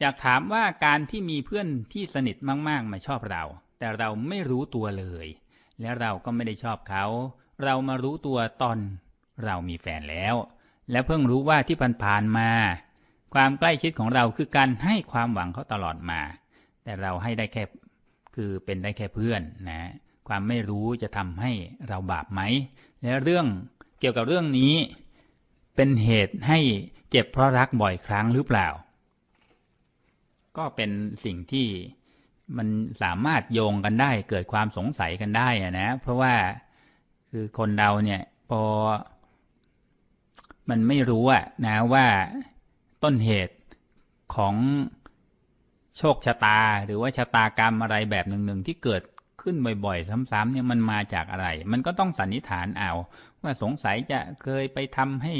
อยากถามว่าการที่มีเพื่อนที่สนิทมากๆมาชอบเรา แต่เราไม่รู้ตัวเลย และเราก็ไม่ได้ชอบเขา เรามารู้ตัวตอนเรามีแฟนแล้ว และเพิ่งรู้ว่าที่ผ่านๆมา ความใกล้ชิดของเราคือการให้ความหวังเขาตลอดมา แต่เราให้ได้แค่คือเป็นได้แค่เพื่อนนะ ความไม่รู้จะทำให้เราบาปไหม และเรื่องเกี่ยวกับเรื่องนี้ เป็นเหตุให้เจ็บเพราะรักบ่อยครั้งหรือเปล่า ก็เป็นสิ่งที่มันสามารถโยงกันได้เกิดความสงสัยกันได้อะนะ เพราะว่าคือคนเราเนี่ยพอมันไม่รู้อะนะว่าต้นเหตุของโชคชะตาหรือว่าชะตากรรมอะไรแบบหนึ่งๆที่เกิดขึ้นบ่อยๆ ซ้ำๆเนี่ยมันมาจากอะไร มันก็ต้องสันนิษฐานเอาว่าสงสัยจะเคยไปทำให้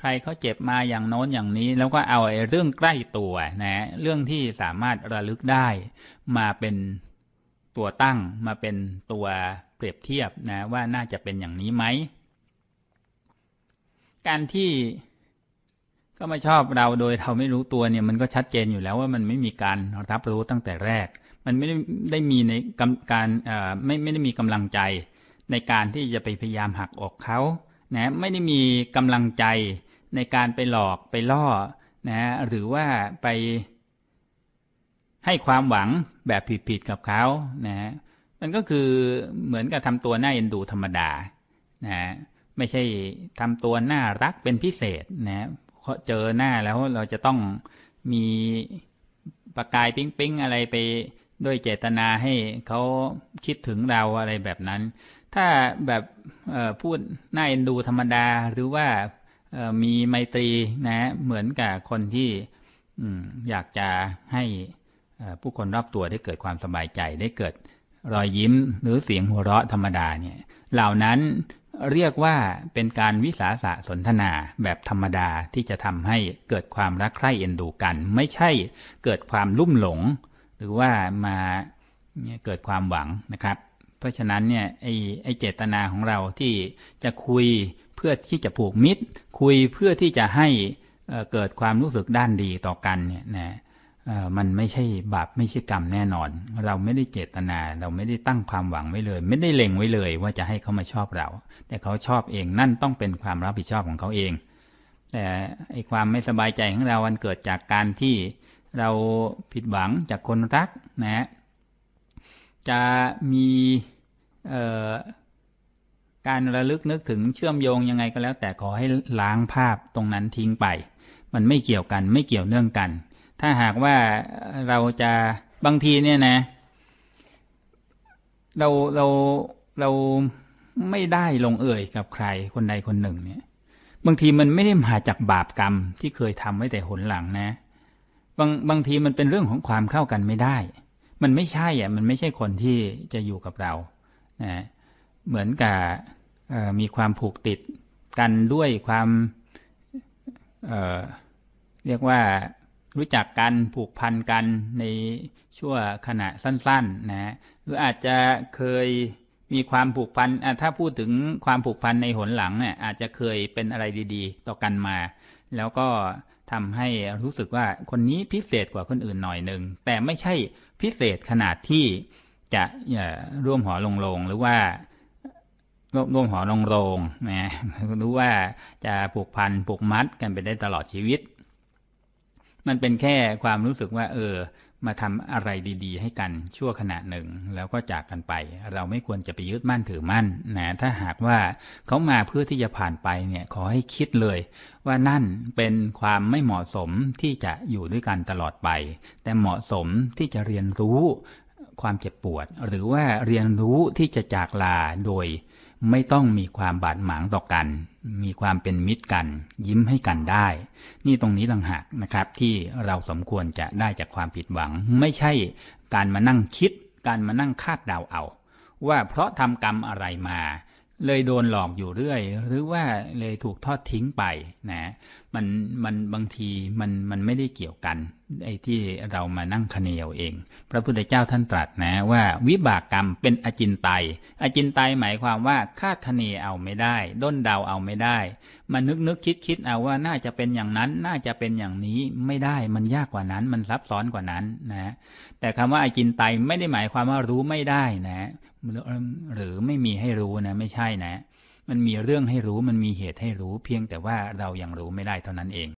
ใครเขาเจ็บมาอย่างโน้นอย่างนี้ แล้วก็เอาไอ้เรื่องใกล้ตัวนะเรื่องที่สามารถระลึกได้ มาเป็นตัวตั้งมาเป็นตัวเปรียบเทียบนะว่าน่าจะเป็นอย่างนี้ไหมการที่ก็มาชอบเราโดยเราไม่รู้ตัวเนี่ยมันก็ชัดเจนอยู่แล้วว่ามันไม่มีการรับรู้ตั้งแต่แรก มันไม่ได้ได้มีในการไม่ไม่ได้มีกำลังใจในการที่จะไปพยายามหักอกเขา นะไม่ได้มีกำลังใจในการไปหลอกไปล่อนะหรือว่าไปให้ความหวังแบบผิดๆกับเขานะมันก็คือเหมือนกับทำตัวหน่าเอ็นดูธรรมดานะไม่ใช่ทำตัวน่ารักเป็นพิเศษนะเจอหน้าแล้วเราจะต้องมีประกายปิ๊งปิ๊งอะไรไปด้วยเจตนาให้เขาคิดถึงเราอะไรแบบนั้น ถ้าแบบพูดน่าเอ็นดูธรรมดาหรือว่ามีไมตรีนะเหมือนกับคนที่อยากจะให้ผู้คนรอบตัวได้เกิดความสบายใจได้เกิดรอยยิ้มหรือเสียงหัวเราะธรรมดาเนี่ยเหล่านั้นเรียกว่าเป็นการวิสาสะสนทนาแบบธรรมดาที่จะทำให้เกิดความรักใคร่เอ็นดูกัน ไม่ใช่เกิดความลุ่มหลง หรือว่ามาเกิดความหวังนะครับ เพราะฉะนั้นเนี่ยไอ้ไอ้เจตนาของเราที่จะคุยเพื่อที่จะผูกมิตร คุยเพื่อที่จะให้เกิดความรู้สึกด้านดีต่อกันเนี่ยนะมันไม่ใช่บาปไม่ใช่กรรมแน่นอน เราไม่ได้เจตนาเราไม่ได้ตั้งความหวังไว้เลย ไม่ได้เล็งไว้เลย ว่าจะให้เขามาชอบเรา แต่เขาชอบเองนั่นต้องเป็นความรับผิดชอบของเขาเอง แต่ไอความไม่สบายใจของเรามันเกิดจากการที่เราผิดหวังจากคนรักนะจะมี การระลึกนึกถึงเชื่อมโยงยังไงก็แล้ว แต่ขอให้ล้างภาพตรงนั้นทิ้งไป มันไม่เกี่ยวกันไม่เกี่ยวเนื่องกัน ถ้าหากว่าเราจะบางทีเนี่ยนะ เราเราเราไม่ได้ลงเอ่ยกับใครคนใดคนหนึ่งเนี่ย บางทีมันไม่ได้มาจากบาปกรรมที่เคยทำไว้แต่หนหลังนะ บางบางทีมันเป็นเรื่องของความเข้ากันไม่ได้ มันไม่ใช่อะมันไม่ใช่คนที่จะอยู่กับเรา นะเหมือนกับมีความผูกติดกันด้วยความเเรียกว่ารู้จักกันผูกพันกันในชั่วขณะสั้นๆนะหรืออาจจะเคยมีความผูกพันถ้าพูดถึงความผูกพันในหนหลังเนี่ยอาจจะเคยเป็นอะไรดีๆ ต่อกันมา แล้วก็ทำให้รู้สึกว่าคนนี้พิเศษกว่าคนอื่นหน่อยหนึ่งแต่ไม่ใช่พิเศษขนาดที่ จะร่วมหอลงลงหรือว่าร่วมหอลงโรงนะรู้ว่าจะผูกพันผูกมัดกันไปได้ตลอดชีวิต มันเป็นแค่ความรู้สึกว่า เออ มาทำอะไรดี ๆ ให้กันชั่วขณะหนึ่ง แล้วก็จากกันไป เราไม่ควรจะไปยึดมั่นถือมั่นนะถ้าหากว่าเขามาเพื่อที่จะผ่านไปเนี่ยขอให้คิดเลย ว่านั่นเป็นความไม่เหมาะสมที่จะอยู่ด้วยกันตลอดไป แต่เหมาะสมที่จะเรียนรู้ ความเจ็บปวด หรือว่าเรียนรู้ที่จะจากลาโดย ไม่ต้องมีความบาดหมางต่อกัน มีความเป็นมิตรกัน ยิ้มให้กันได้ นี่ตรงนี้ต่างหากนะครับ ที่เราสมควรจะได้จากความผิดหวัง ไม่ใช่การมานั่งคิด การมานั่งคาดเดาเอา ว่าเพราะทำกรรมอะไรมา เลยโดนหลอกอยู่เรื่อย หรือว่าเลยถูกทอดทิ้งไปนะมันมันบางทีมันมันไม่ได้เกี่ยวกันไอ้ที่เรามานั่งคเนเอาเอง พระพุทธเจ้าท่านตรัสนะว่าวิบากกรรมเป็นอจินไตยอจินไตยหมายความว่าคาดคะเนเอาไม่ได้ ด้นเดาเอาไม่ได้ มานึกนึกคิดคิดเอาว่าน่าจะเป็นอย่างนั้นน่าจะเป็นอย่างนี้ไม่ได้มันยากกว่านั้นมันซับซ้อนกว่านั้นนะแต่คำว่าอจินไตยไม่ได้หมายความว่ารู้ไม่ได้นะ หรือไม่มีให้รู้นะ ไม่ใช่นะ มันมีเรื่องให้รู้มันมีเหตุให้รู้ เพียงแต่ว่าเรายังรู้ไม่ได้เท่านั้นเอง